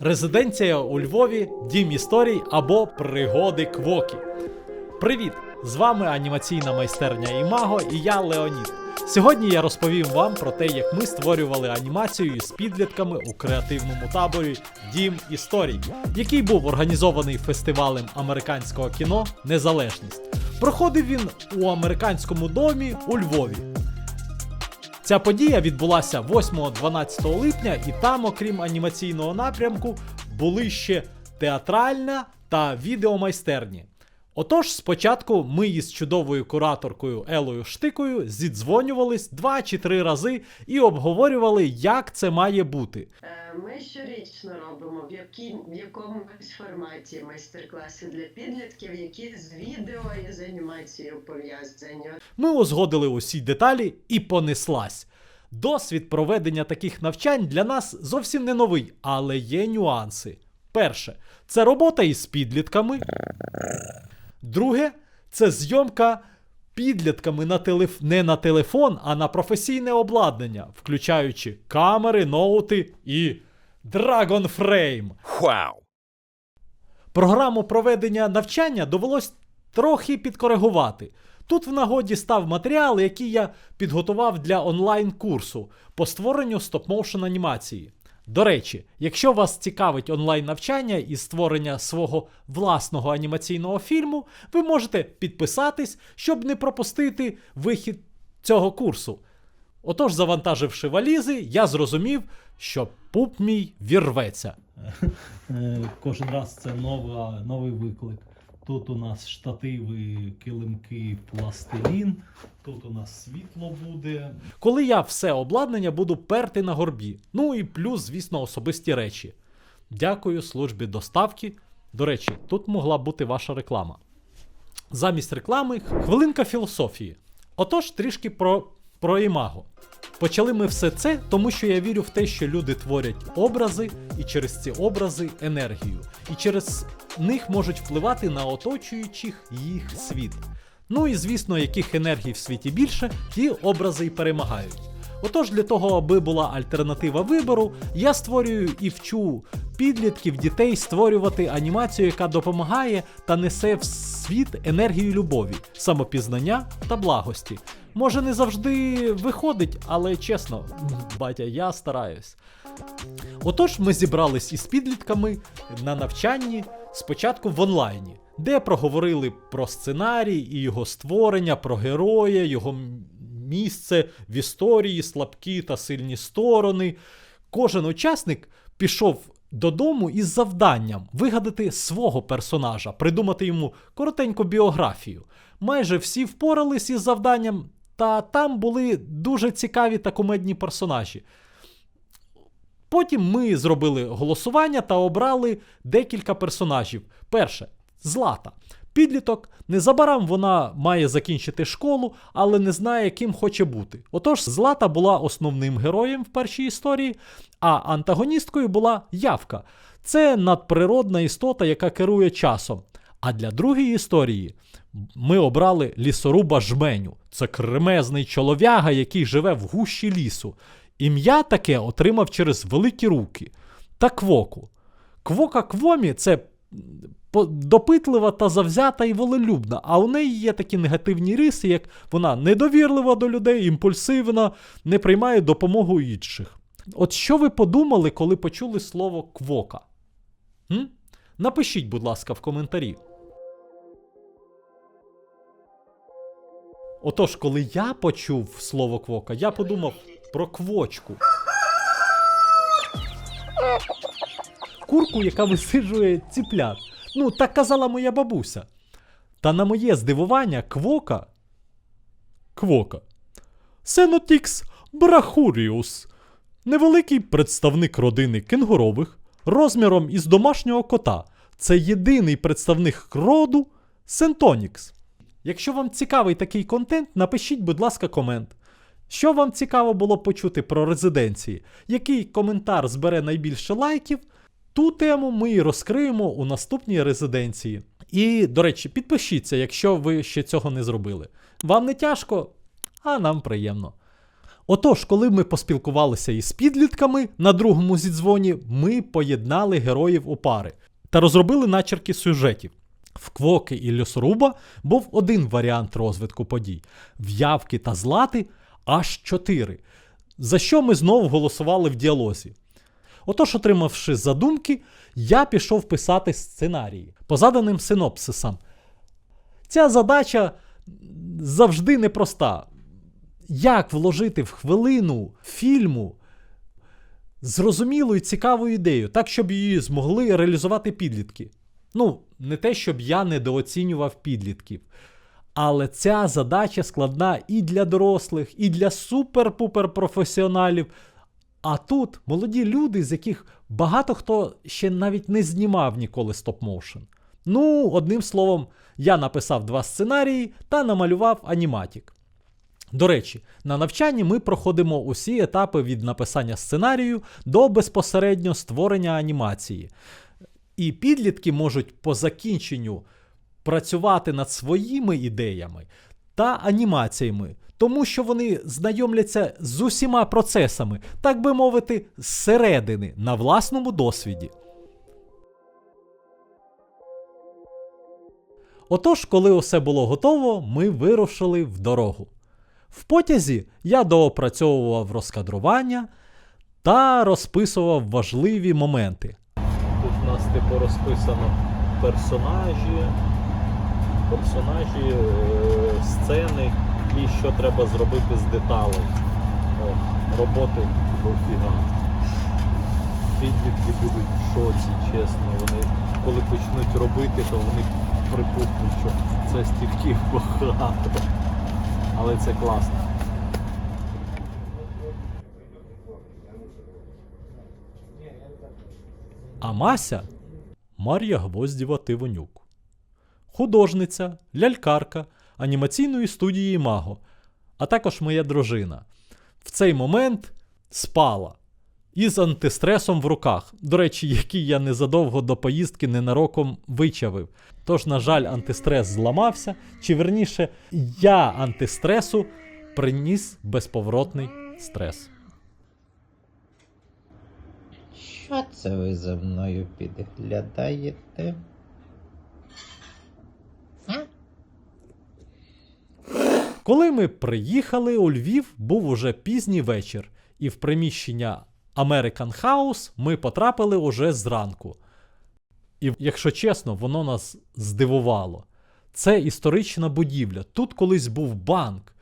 Резиденція у Львові, дім історій або пригоди Квокі. Привіт! З вами анімаційна майстерня Імаго і я Леонід. Сьогодні я розповім вам про те, як ми створювали анімацію із підлітками у креативному таборі Дім історій, який був організований фестивалем американського кіно Незалежність. Проходив він у американському домі у Львові. Ця подія відбулася 8-12 липня, і там, окрім анімаційного напрямку, були ще театральна та відеомайстерні. Отож, спочатку ми із чудовою кураторкою Елою Штикою зідзвонювались два чи три рази і обговорювали, як це має бути. Е, Ми щорічно робимо в, якій, в якомусь форматі майстер-класи для підлітків, які з відео і з анімацією пов'язані. Ми узгодили усі деталі і понеслась. Досвід проведення таких навчань для нас зовсім не новий, але є нюанси. Перше, це робота із підлітками. Друге, це зйомка підлітками на телеф... не на телефон, а на професійне обладнання, включаючи камери, ноути і Dragon Frame. Wow. Програму проведення навчання довелось трохи підкоригувати. Тут в нагоді став матеріал, який я підготував для онлайн-курсу по створенню стоп-моушен анімації. До речі, якщо вас цікавить онлайн-навчання і створення свого власного анімаційного фільму, ви можете підписатись, щоб не пропустити вихід цього курсу. Отож, завантаживши валізи, я зрозумів, що пуп мій вірветься. Е, Кожен раз це нова, новий виклик. Тут у нас штативи, килимки, пластилін. Тут у нас світло буде. коли я все обладнання буду перти на горбі. Ну і плюс, звісно, особисті речі. Дякую службі доставки. До речі, тут могла бути ваша реклама. Замість реклами хвилинка філософії. Отож, трішки про, про імаго. Почали ми все це, тому що я вірю в те, що люди творять образи, і через ці образи енергію. І через них можуть впливати на оточуючих їх світ. Ну і звісно, яких енергій в світі більше, ті образи і перемагають. Отож, для того, аби була альтернатива вибору, я створюю і вчу підлітків, дітей створювати анімацію, яка допомагає та несе в світ енергію любові, самопізнання та благості. Може, не завжди виходить, але чесно, батя, я стараюсь. Отож, ми зібрались із підлітками на навчанні спочатку в онлайні, де проговорили про сценарій і його створення, про героя, його місце в історії, слабкі та сильні сторони. Кожен учасник пішов додому із завданням вигадати свого персонажа, придумати йому коротеньку біографію. Майже всі впорались із завданням, та там були дуже цікаві та кумедні персонажі. Потім ми зробили голосування та обрали декілька персонажів. Перше Злата. Підліток. Незабаром вона має закінчити школу, але не знає, яким хоче бути. Отож, Злата була основним героєм в першій історії, а антагоністкою була Явка. Це надприродна істота, яка керує часом. А для другої історії ми обрали лісоруба жменю. Це кремезний чолов'яга, який живе в гущі лісу. Ім'я таке отримав через великі руки та квоку. Квока Квомі це допитлива та завзята і волелюбна, а у неї є такі негативні риси, як вона недовірлива до людей, імпульсивна, не приймає допомогу інших. От що ви подумали, коли почули слово квока? М? Напишіть, будь ласка, в коментарі. Отож, коли я почув слово квока, я подумав про квочку. Курку, яка висиджує ціплят. Ну, так казала моя бабуся. Та на моє здивування, квока. Квока. Сенотікс брахуріус. Невеликий представник родини кенгурових розміром із домашнього кота. Це єдиний представник роду Сентонікс. Якщо вам цікавий такий контент, напишіть, будь ласка, комент. Що вам цікаво було почути про резиденції? Який коментар збере найбільше лайків? Ту тему ми розкриємо у наступній резиденції. І, до речі, підпишіться, якщо ви ще цього не зробили. Вам не тяжко, а нам приємно. Отож, коли ми поспілкувалися із підлітками на другому зідзвоні, ми поєднали героїв у пари та розробили начерки сюжетів. В Квоки і Льосоруба був один варіант розвитку подій, в Явки та Злати аж чотири, за що ми знову голосували в діалозі. Отож, отримавши задумки, я пішов писати сценарії по заданим синопсисам. Ця задача завжди непроста. Як вложити в хвилину фільму зрозумілу і цікаву ідею, так, щоб її змогли реалізувати підлітки? Ну, не те, щоб я недооцінював підлітків. Але ця задача складна і для дорослих, і для супер-пупер професіоналів. А тут молоді люди, з яких багато хто ще навіть не знімав ніколи стоп-моушен. Ну, одним словом, я написав два сценарії та намалював аніматік. До речі, на навчанні ми проходимо усі етапи від написання сценарію до безпосередньо створення анімації. І підлітки можуть по закінченню працювати над своїми ідеями та анімаціями, тому що вони знайомляться з усіма процесами, так би мовити, зсередини на власному досвіді. Отож, коли усе було готово, ми вирушили в дорогу. В потязі я доопрацьовував розкадрування та розписував важливі моменти. Нас типу розписано персонажі, персонажі, е, сцени і що треба зробити з деталей. О, роботи дофіга. Підлітки будуть в шоці, чесно. Вони коли почнуть робити, то вони припухнуть, що це стільки багато. Але це класно. А Мася Мар'я Гвоздєва Тивонюк. Художниця, лялькарка анімаційної студії Маго, а також моя дружина. В цей момент спала із антистресом в руках. До речі, який я незадовго до поїздки ненароком вичавив. Тож, на жаль, антистрес зламався, чи верніше, я антистресу приніс безповоротний стрес. Що це ви за мною підглядаєте? Коли ми приїхали у Львів, був уже пізній вечір, і в приміщення American House ми потрапили уже зранку. І, якщо чесно, воно нас здивувало. Це історична будівля. Тут колись був банк.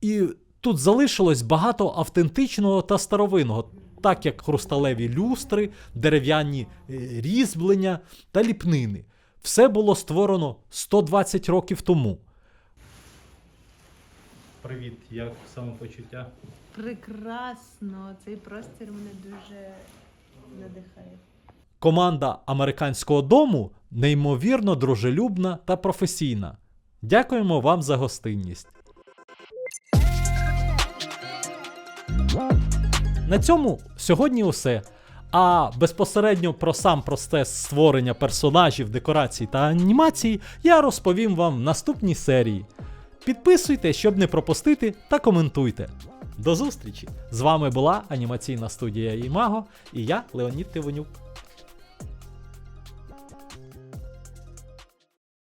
І тут залишилось багато автентичного та старовинного, так як хрусталеві люстри, дерев'яні е, різьблення та ліпнини. Все було створено 120 років тому. Привіт, як самопочуття? Прекрасно. Цей простір мене дуже надихає. Команда американського дому неймовірно дружелюбна та професійна. Дякуємо вам за гостинність. На цьому сьогодні усе. А безпосередньо про сам процес створення персонажів, декорацій та анімацій я розповім вам в наступній серії. Підписуйте, щоб не пропустити, та коментуйте. До зустрічі! З вами була анімаційна студія Імаго і я, Леонід Тивонюк.